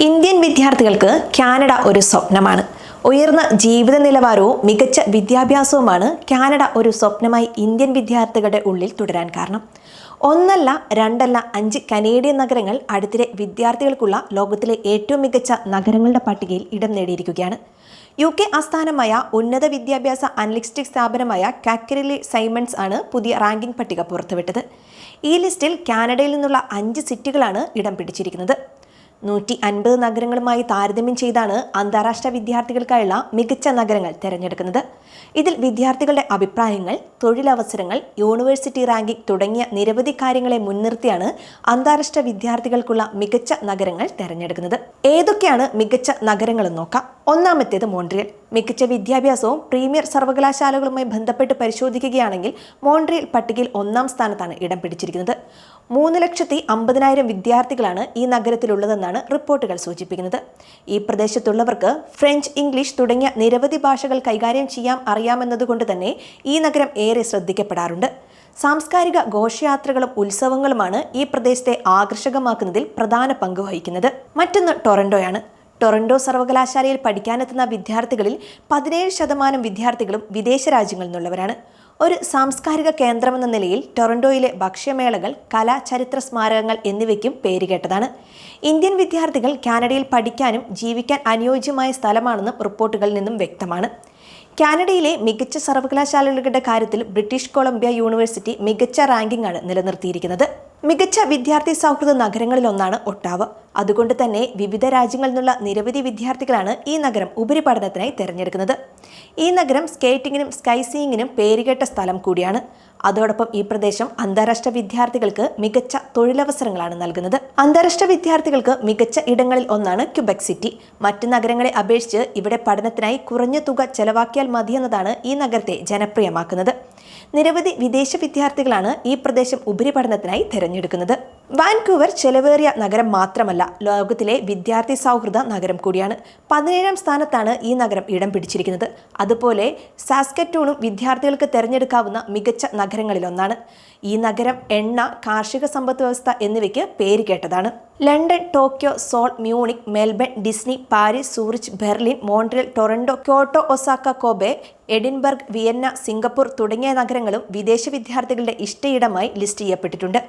Indian വിദ്യാർത്ഥികൾക്ക് Canada ഒരു സ്വപ്നമാണ്. ഉയർന്ന ജീവിത നിലവാരവും മികച്ച വിദ്യാഭ്യാസവുമാണ് കാനഡ ഒരു സ്വപ്നമായി ഇന്ത്യൻ വിദ്യാർത്ഥികളുടെ ഉള്ളിൽ തുടരാൻ കാരണം. ഒന്നല്ല രണ്ടല്ല അഞ്ച് കനേഡിയൻ നഗരങ്ങൾ അടുത്തിടെ വിദ്യാർത്ഥികൾക്കുള്ള ലോകത്തിലെ ഏറ്റവും മികച്ച നഗരങ്ങളുടെ പട്ടികയിൽ ഇടം നേടിയിരിക്കുകയാണ്. യു കെ ആസ്ഥാനമായ ഉന്നത വിദ്യാഭ്യാസ അനലിസ്റ്റിക് സ്ഥാപനമായ കാക്കരലി സൈമൺസ് ആണ് പുതിയ റാങ്കിംഗ് പട്ടിക പുറത്തുവിട്ടത്. ഈ ലിസ്റ്റിൽ കാനഡയിൽ നിന്നുള്ള അഞ്ച് സിറ്റികളാണ് ഇടം പിടിച്ചിരിക്കുന്നത്. നൂറ്റി അൻപത് നഗരങ്ങളുമായി താരതമ്യം ചെയ്താണ് അന്താരാഷ്ട്ര വിദ്യാർത്ഥികൾക്കായുള്ള മികച്ച നഗരങ്ങൾ തിരഞ്ഞെടുക്കുന്നത്. ഇതിൽ വിദ്യാർത്ഥികളുടെ അഭിപ്രായങ്ങൾ തൊഴിലവസരങ്ങൾ യൂണിവേഴ്സിറ്റി റാങ്കിംഗ് തുടങ്ങിയ നിരവധി കാര്യങ്ങളെ മുൻനിർത്തിയാണ് അന്താരാഷ്ട്ര വിദ്യാർത്ഥികൾക്കുള്ള മികച്ച നഗരങ്ങൾ തിരഞ്ഞെടുക്കുന്നത്. ഏതൊക്കെയാണ് മികച്ച നഗരങ്ങളെന്ന് നോക്കാം. ഒന്നാമത്തേത് മോൺട്രിയൽ. മികച്ച വിദ്യാഭ്യാസവും പ്രീമിയർ സർവകലാശാലകളുമായി ബന്ധപ്പെട്ട് പരിശോധിക്കുകയാണെങ്കിൽ മോൺട്രിയൽ പട്ടികയിൽ ഒന്നാം സ്ഥാനത്താണ് ഇടം പിടിച്ചിരിക്കുന്നത്. മൂന്ന് ലക്ഷത്തി അമ്പതിനായിരം വിദ്യാർത്ഥികളാണ് ഈ നഗരത്തിലുള്ളതെന്നാണ് റിപ്പോർട്ടുകൾ സൂചിപ്പിക്കുന്നത്. ഈ പ്രദേശത്തുള്ളവർക്ക് ഫ്രഞ്ച് ഇംഗ്ലീഷ് തുടങ്ങിയ നിരവധി ഭാഷകൾ കൈകാര്യം ചെയ്യാൻ അറിയാമെന്നതുകൊണ്ട് തന്നെ ഈ നഗരം ഏറെ ശ്രദ്ധിക്കപ്പെടാറുണ്ട്. സാംസ്കാരിക ഘോഷയാത്രകളും ഉത്സവങ്ങളുമാണ് ഈ പ്രദേശത്തെ ആകർഷകമാക്കുന്നതിൽ പ്രധാന പങ്ക് വഹിക്കുന്നത്. മറ്റൊന്ന് ടൊറന്റോയാണ്. ടൊറന്റോ സർവകലാശാലയിൽ പഠിക്കാനെത്തുന്ന വിദ്യാർത്ഥികളിൽ പതിനേഴ് ശതമാനം വിദ്യാർത്ഥികളും വിദേശ രാജ്യങ്ങളിൽ നിന്നുള്ളവരാണ്. ഒരു സാംസ്കാരിക കേന്ദ്രമെന്ന നിലയിൽ ടൊറന്റോയിലെ ഭക്ഷ്യമേളകൾ കല ചരിത്ര സ്മാരകങ്ങൾ എന്നിവയ്ക്കും പേരുകേട്ടതാണ് ഇന്ത്യൻ വിദ്യാർത്ഥികൾ കാനഡയിൽ പഠിക്കാനും ജീവിക്കാൻ അനുയോജ്യമായ സ്ഥലമാണെന്നും റിപ്പോർട്ടുകളിൽ നിന്നും വ്യക്തമാണ്. കാനഡയിലെ മികച്ച സർവകലാശാലകളുടെ കാര്യത്തിൽ ബ്രിട്ടീഷ് കൊളംബിയ യൂണിവേഴ്സിറ്റി മികച്ച റാങ്കിംഗ് ആണ് നിലനിർത്തിയിരിക്കുന്നത്. മികച്ച വിദ്യാർത്ഥി സൗഹൃദ നഗരങ്ങളിലൊന്നാണ് ഒട്ടാവ്. അതുകൊണ്ട് തന്നെ വിവിധ രാജ്യങ്ങളിൽ നിന്നുള്ള നിരവധി വിദ്യാർത്ഥികളാണ് ഈ നഗരം ഉപരിപഠനത്തിനായി തിരഞ്ഞെടുക്കുന്നത്. ഈ നഗരം സ്കേറ്റിങ്ങിനും സ്കൈസീങ്ങിനും പേരുകേട്ട സ്ഥലം കൂടിയാണ്. അതോടൊപ്പം ഈ പ്രദേശം അന്താരാഷ്ട്ര വിദ്യാർത്ഥികൾക്ക് മികച്ച തൊഴിലവസരങ്ങളാണ് നൽകുന്നത്. അന്താരാഷ്ട്ര വിദ്യാർത്ഥികൾക്ക് മികച്ച ഇടങ്ങളിൽ ഒന്നാണ് ക്യുബെക് സിറ്റി. മറ്റ് നഗരങ്ങളെ അപേക്ഷിച്ച് ഇവിടെ പഠനത്തിനായി കുറഞ്ഞ തുക ചെലവാക്കിയാൽ മതിയെന്നതാണ് ഈ നഗരത്തെ ജനപ്രിയമാക്കുന്നത്. നിരവധി വിദേശ വിദ്യാർത്ഥികളാണ് ഈ പ്രദേശം ഉപരിപഠനത്തിനായി തിരഞ്ഞെടുക്കുന്നത്. വാൻകൂവർ ചെലവേറിയ നഗരം മാത്രമല്ല ലോകത്തിലെ വിദ്യാർത്ഥി സൗഹൃദ നഗരം കൂടിയാണ്. പതിനേഴാം സ്ഥാനത്താണ് ഈ നഗരം ഇടം പിടിച്ചിരിക്കുന്നത്. അതുപോലെ സാസ്കറ്റൂണും വിദ്യാർത്ഥികൾക്ക് തിരഞ്ഞെടുക്കാവുന്ന മികച്ച നഗരങ്ങളിലൊന്നാണ്. ഈ നഗരം എണ്ണ കാർഷിക സമ്പദ് വ്യവസ്ഥ എന്നിവയ്ക്ക് പേര് കേട്ടതാണ്. London Tokyo Seoul Munich Melbourne Disney Paris Zurich Berlin Montreal Toronto Kyoto Osaka Kobe Edinburgh Vienna Singapore തുടങ്ങിയ നഗരങ്ങളും വിദേശ വിദ്യാർത്ഥികളുടെ ഇഷ്ടയിടമായി ലിസ്റ്റ് ചെയ്യപ്പെട്ടിട്ടുണ്ട്.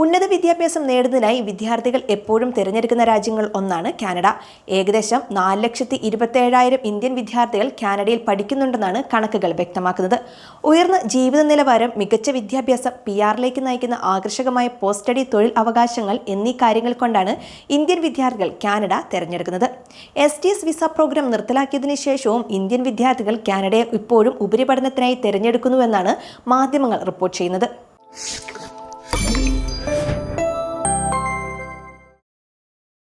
ഉന്നത വിദ്യാഭ്യാസം നേടുന്നതിനായി വിദ്യാർത്ഥികൾ എപ്പോഴും തിരഞ്ഞെടുക്കുന്ന രാജ്യങ്ങൾ ഒന്നാണ് കാനഡ. ഏകദേശം നാല് ലക്ഷത്തി ഇരുപത്തേഴായിരം ഇന്ത്യൻ വിദ്യാർത്ഥികൾ കാനഡയിൽ പഠിക്കുന്നുണ്ടെന്നാണ് കണക്കുകൾ വ്യക്തമാക്കുന്നത്. ഉയർന്ന ജീവിത നിലവാരം മികച്ച വിദ്യാഭ്യാസം പി ആറിലേക്ക് നയിക്കുന്ന ആകർഷകമായ പോസ്റ്റ് സ്റ്റഡി തൊഴിൽ അവകാശങ്ങൾ എന്നീ കാര്യങ്ങൾ കൊണ്ടാണ് ഇന്ത്യൻ വിദ്യാർത്ഥികൾ കാനഡ തിരഞ്ഞെടുക്കുന്നത്. S T S visa program നിർത്തലാക്കിയതിനു ശേഷവും ഇന്ത്യൻ വിദ്യാർത്ഥികൾ കാനഡയെ ഇപ്പോഴും ഉപരിപഠനത്തിനായി തിരഞ്ഞെടുക്കുന്നുവെന്നാണ് മാധ്യമങ്ങൾ റിപ്പോർട്ട് ചെയ്യുന്നത്.